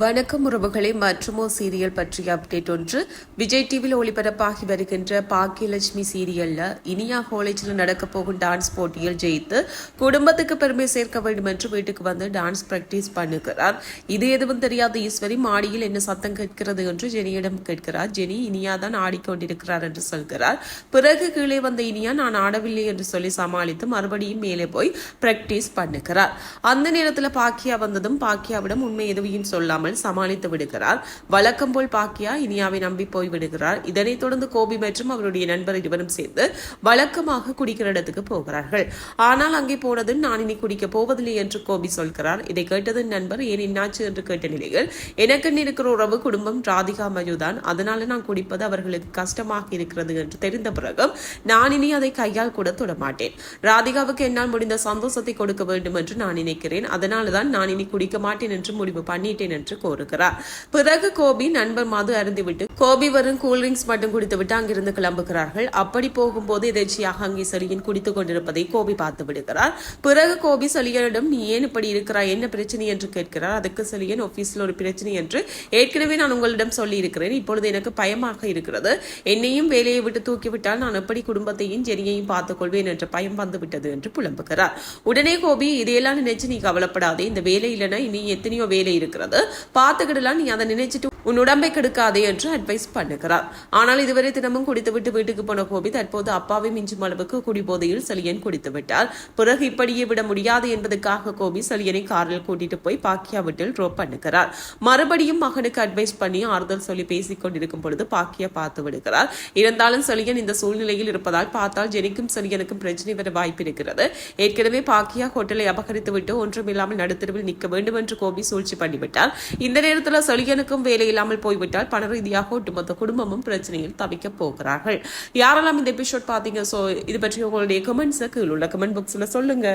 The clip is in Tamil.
வணக்கம் உறவுகளை மற்றுமோ சீரியல் பற்றிய அப்டேட் ஒன்று. விஜய் டிவியில் ஒளிபரப்பாகி வருகின்ற பாக்கியலட்சுமி சீரியல்ல இனியா காலேஜில் நடக்க போகும் டான்ஸ் போட்டியில் ஜெயித்து குடும்பத்துக்கு பெருமை சேர்க்க வேண்டும் என்று வீட்டுக்கு வந்து டான்ஸ் பிராக்டிஸ் பண்ணுகிறார். இது எதுவும் தெரியாத ஈஸ்வரி மாடியில் என்ன சத்தம் கேட்கிறது என்று ஜெனியிடம் கேட்கிறார். ஜெனி இனியா தான் ஆடிக்கொண்டிருக்கிறார் என்று சொல்கிறார். பிறகு கீழே வந்த இனியா நான் ஆடவில்லை என்று சொல்லி சமாளித்து மறுபடியும் மேலே போய் பிராக்டிஸ் பண்ணுகிறார். அந்த நேரத்தில் பாக்கியா வந்ததும் பாக்கியாவிடம் உண்மை எதுவையும் சொல்லாமல் சமாளித்து விடுகிறார். வழக்கம் போல் பாக்கியா இனியாவை நம்பி போய் விடுகிறார். இதனைத் தொடர்ந்து கோபி மற்றும் அவருடைய நண்பர் இருவரும் சேர்ந்து வழக்கமாக குடிக்கிற இடத்துக்கு போகிறார்கள். ஆனால் அங்கே போனதும் நான் இனி குடிக்க போவதில்லை என்று கோபி சொல்கிறார். இதை கேட்டது நண்பர் ஏன் என்னாச்சு? என்று கேட்ட நிலையில் எனக்குன்னு இருக்கிற உறவு குடும்பம் ராதிகா மயுதான் அதனால நான் குடிப்பது அவர்களுக்கு கஷ்டமாக இருக்கிறது என்று தெரிந்த பிறகும் நான் இனி அதை கையால் கூட தொடமாட்டேன். ராதிகாவுக்கு என்னால் முடிந்த சந்தோஷத்தை கொடுக்க வேண்டும் என்று நான் நினைக்கிறேன். அதனால தான் நான் இனி குடிக்க மாட்டேன் என்று முடிவு பண்ணிட்டேன் என்று கோருகிறார். பிறகு கோபி நண்பர் மது அருந்திவிட்டு கோபி வரும் கூல்ட்ரிங்க்ஸ் மட்டும் குடித்துவிட்டு அங்கிருந்து கிளம்புகிறார்கள். அப்படி போகும்போது எதேச்சியாக அங்கே சலியன் குடித்துக் கொண்டிருப்பதை கோபி பார்த்து விடுகிறார். பிறகு கோபி சலியனிடம் நீ ஏன் இப்படி இருக்கிறாய்? என்ன பிரச்சனை? என்று கேட்கிறார். அதுக்கு சலியன் ஆபீஸில் ஒரு பிரச்சனை என்று ஏற்கனவே நான் உங்களிடம் சொல்லி இருக்கிறேன் இப்பொழுது எனக்கு பயமாக இருக்கிறது. என்னையும் வேலையை விட்டு தூக்கிவிட்டால் நான் எப்படி குடும்பத்தையும் ஜெனியையும் பார்த்துக் கொள்வேன் என்ற பயம் வந்துவிட்டது என்று புலம்புகிறார். உடனே கோபி இதையெல்லாம் நினைச்சு நீ கவலைப்படாதே. இந்த வேலை இல்லைன்னா இனி எத்தனையோ வேலை இருக்கிறது. பார்த்துக்கிடலாம் நீ அதை நினைச்சிட்டு உன் உடம்பை கெடுக்காதே என்று அட்வைஸ் பண்ணுகிறார். ஆனால் இதுவரை தினமும் குடித்துவிட்டு வீட்டுக்கு போன கோபி தற்போது அப்பாவை மிஞ்சும் அளவுக்கு குடிபோதையில் செலியன் குடித்து விட்டார் பிறகு இப்படியே விட முடியாது என்பதற்காக கோபி செலியனை காரில் கூட்டிட்டு போய் பாக்கியா வீட்டில் ட்ரோப் பண்ணுகிறார். மறுபடியும் மகனுக்கு அட்வைஸ் பண்ணி ஆறுதல் சொல்லி பேசிக் கொண்டிருக்கும் பொழுது பாக்கியா பார்த்து விடுகிறார். இருந்தாலும் செலியன் இந்த சூழ்நிலையில் இருப்பதால் பார்த்தால் ஜெனிக்கும் செலியனுக்கும் பிரச்சனை வர வாய்ப்பு இருக்கிறது. ஏற்கனவே பாக்கியா ஹோட்டலை அபகரித்து விட்டு ஒன்றுமில்லாமல் நடுத்தருவில் நிற்க வேண்டும் என்று கோபி சூழ்ச்சி பண்ணிவிட்டார் இந்த நேரத்தில் செலியனுக்கும் வேலையில் இல்லாமல் போய்விட்டால் பண ரீதியாக ஒட்டுமொத்த குடும்பமும் பிரச்சனையில் தவிக்க போகிறார்கள். யாரெல்லாம் இந்த எபிசோட் பார்த்தீங்க ஸோ இது பற்றி உங்களுடைய கமெண்ட்ஸை கீழ் உள்ள கமெண்ட் பாக்ஸில் சொல்லுங்க.